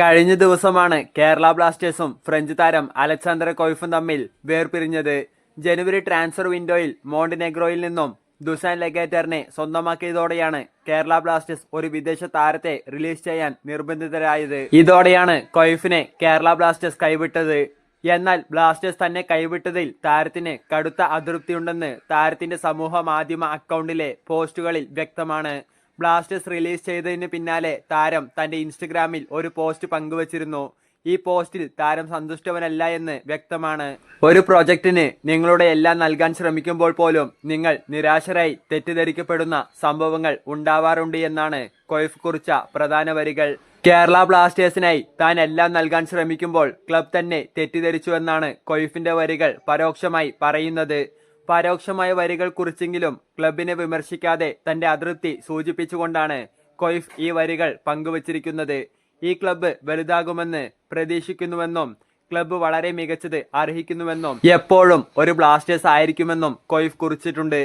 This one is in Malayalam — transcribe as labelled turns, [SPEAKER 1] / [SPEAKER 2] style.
[SPEAKER 1] കഴിഞ്ഞ ദിവസമാണ് കേരള ബ്ലാസ്റ്റേഴ്സും ഫ്രഞ്ച് താരം അലക്സാണ്ടർ കൊയ്ഫും തമ്മിൽ വേർപിരിഞ്ഞത്. ജനുവരി ട്രാൻസ്ഫർ വിൻഡോയിൽ മോണ്ടിനെഗ്രോയിൽ നിന്നും ദുസാൻ ലെഗേറ്ററിനെ സ്വന്തമാക്കിയതോടെയാണ് കേരള ബ്ലാസ്റ്റേഴ്സ് ഒരു വിദേശ താരത്തെ റിലീസ് ചെയ്യാൻ നിർബന്ധിതരായത്. ഇതോടെയാണ് കൊയ്ഫിനെ കേരള ബ്ലാസ്റ്റേഴ്സ് കൈവിട്ടത്. എന്നാൽ ബ്ലാസ്റ്റേഴ്സ് തന്നെ കൈവിട്ടതിൽ താരത്തിന് കടുത്ത അതൃപ്തിയുണ്ടെന്ന് താരത്തിന്റെ സമൂഹ മാധ്യമ അക്കൗണ്ടിലെ പോസ്റ്റുകളിൽ വ്യക്തമാണ്. ബ്ലാസ്റ്റേഴ്സ് റിലീസ് ചെയ്തതിന് പിന്നാലെ താരം തന്റെ ഇൻസ്റ്റഗ്രാമിൽ ഒരു പോസ്റ്റ് പങ്കുവച്ചിരുന്നു. ഈ പോസ്റ്റിൽ താരം സന്തുഷ്ടവനല്ല എന്ന് വ്യക്തമാണ്. ഒരു പ്രൊജക്റ്റിന് നിങ്ങളുടെ എല്ലാം നൽകാൻ ശ്രമിക്കുമ്പോൾ പോലും നിങ്ങൾ നിരാശരായി തെറ്റിദ്ധരിക്കപ്പെടുന്ന സംഭവങ്ങൾ ഉണ്ടാവാറുണ്ട് എന്നാണ് കൊയ്ഫ് കുറിച്ച പ്രധാന വരികൾ. കേരള ബ്ലാസ്റ്റേഴ്സിനായി താൻ എല്ലാം നൽകാൻ ശ്രമിക്കുമ്പോൾ ക്ലബ് തന്നെ തെറ്റിദ്ധരിച്ചുവെന്നാണ് കൊയ്ഫിന്റെ വരികൾ പരോക്ഷമായി പറയുന്നത്. പരോക്ഷമായ വരികൾ കുറിച്ചെങ്കിലും ക്ലബിനെ വിമർശിക്കാതെ തന്റെ അതൃപ്തി സൂചിപ്പിച്ചുകൊണ്ടാണ് കൊയ്ഫ് ഈ വരികൾ പങ്കുവച്ചിരിക്കുന്നത്. ഈ ക്ലബ്ബ് വലുതാകുമെന്ന് പ്രതീക്ഷിക്കുന്നുവെന്നും ക്ലബ്ബ് വളരെ മികച്ചത് അർഹിക്കുന്നുവെന്നും എപ്പോഴും ഒരു ബ്ലാസ്റ്റേഴ്സ് ആയിരിക്കുമെന്നും കൊയ്ഫ് കുറിച്ചിട്ടുണ്ട്.